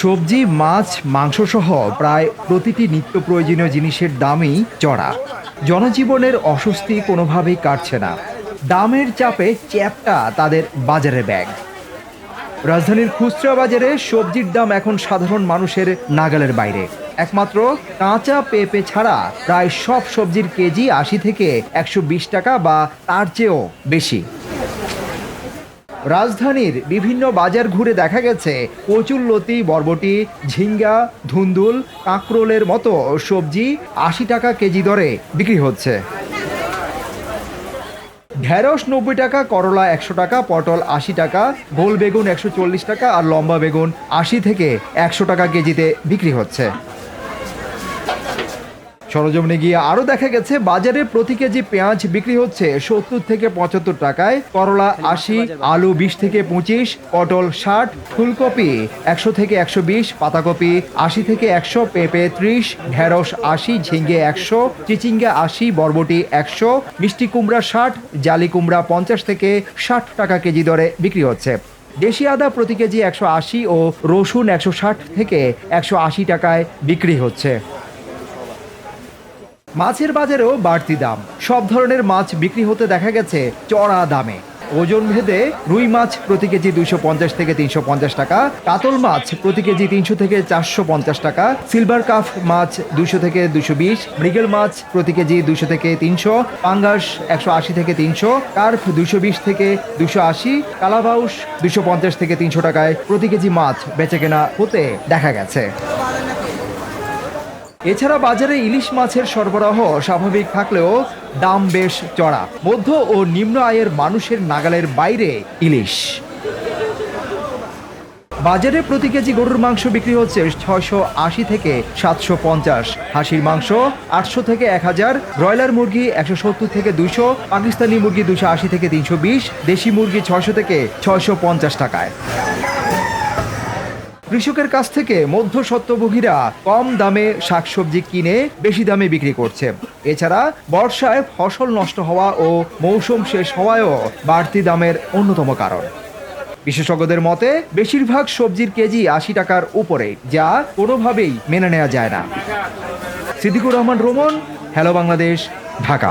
সবজি, মাছ, মাংসসহ প্রায় প্রতিটি নিত্য প্রয়োজনীয় জিনিসের দামই চড়া জনজীবনের অস্বস্তি কোনোভাবেই কাটছে না। দামের চাপে চ্যাপটা তাদের বাজারে ব্যাগ। রাজধানীর খুচরা বাজারে সবজির দাম এখন সাধারণ মানুষের নাগালের বাইরে। একমাত্র কাঁচা পেঁপে ছাড়া প্রায় সব সবজির কেজি আশি থেকে একশো বিশ টাকা বা তার চেয়েও বেশি। রাজধানীর বিভিন্ন বাজার ঘুরে দেখা গেছে কচুরলতি বরবটি, ঝিঙ্গা, ধুন্দুল, কাঁকরোলের মতো সবজি আশি টাকা কেজি দরে বিক্রি হচ্ছে। ঢেঁড়স নব্বই টাকা, করলা একশো টাকা, পটল আশি টাকা গোল বেগুন একশো চল্লিশ টাকা আর লম্বা বেগুন আশি থেকে একশো টাকা কেজিতে বিক্রি হচ্ছে। সরজমিনে গিয়ে আরও দেখা গেছে, বাজারে প্রতি কেজি পেঁয়াজ বিক্রি হচ্ছে সত্তর থেকে পঁচাত্তর টাকায়, করলা আশি, আলু বিশ থেকে পঁচিশ, পটল ষাট, ফুলকপি একশো থেকে একশো বিশ, পাতাকপি আশি থেকে একশো, পেঁপে ত্রিশ, ঢেঁড়স আশি, ঝিঙ্গে একশো, চিচিঙ্গা আশি, বরবটি একশো, মিষ্টি কুমড়া ষাট, জালি কুমড়া পঞ্চাশ থেকে ষাট টাকা কেজি দরে বিক্রি হচ্ছে। দেশি আদা প্রতি কেজি একশো আশি ও রসুন একশো ষাট থেকে একশো আশি টাকায় বিক্রি হচ্ছে। মাছের বাজারেও বাড়তি দাম। সব ধরনের মাছ বিক্রি হতে দেখা গেছে চড়া দামে। ওজন ভেদে রুই মাছ প্রতি কেজি দুইশো পঞ্চাশ থেকে তিনশো পঞ্চাশ টাকা, কাতল মাছ প্রতি কেজি তিনশো থেকে চারশো পঞ্চাশ টাকা, সিলভার কাফ মাছ দুশো থেকে দুশো বিশ, মৃগেল মাছ প্রতি কেজি দুশো থেকে তিনশো, পাঙ্গাস একশো আশি থেকে তিনশো কার্ফ দুশো বিশ থেকে দুশো আশি, কালাবাউস দুশো পঞ্চাশ থেকে তিনশো টাকায় প্রতি কেজি মাছ বেচে কেনা হতে দেখা গেছে। এছাড়া বাজারে ইলিশ মাছের সরবরাহ স্বাভাবিক থাকলেও দাম বেশ চড়া। মধ্য ও নিম্ন আয়ের মানুষের নাগালের বাইরে ইলিশ। বাজারে প্রতি কেজি গরুর মাংস বিক্রি হচ্ছে ছয়শো আশি থেকে সাতশো পঞ্চাশ। হাঁসির মাংস আটশো থেকে এক হাজার, ব্রয়লার মুরগি একশো সত্তর থেকে দুশো পাকিস্তানি মুরগি দুশো আশি থেকে তিনশো বিশ, দেশি মুরগি ছয়শো থেকে ছয়শো পঞ্চাশ টাকায়। কৃষকের কাছ থেকে মধ্য সত্যভোগীরা কম দামে শাকসবজি কিনে বেশি দামে বিক্রি করছে। এছাড়া বর্ষায় ফসল নষ্ট হওয়া ও মৌসুম শেষ হওয়ায়ও বাড়তি দামের অন্যতম কারণ। বিশেষজ্ঞদের মতে, বেশিরভাগ সবজির কেজি আশি টাকার উপরে, যা কোনোভাবেই মেনে নেওয়া যায় না। Siddiqur Rahman, Roman, hello Bangladesh, Dhaka.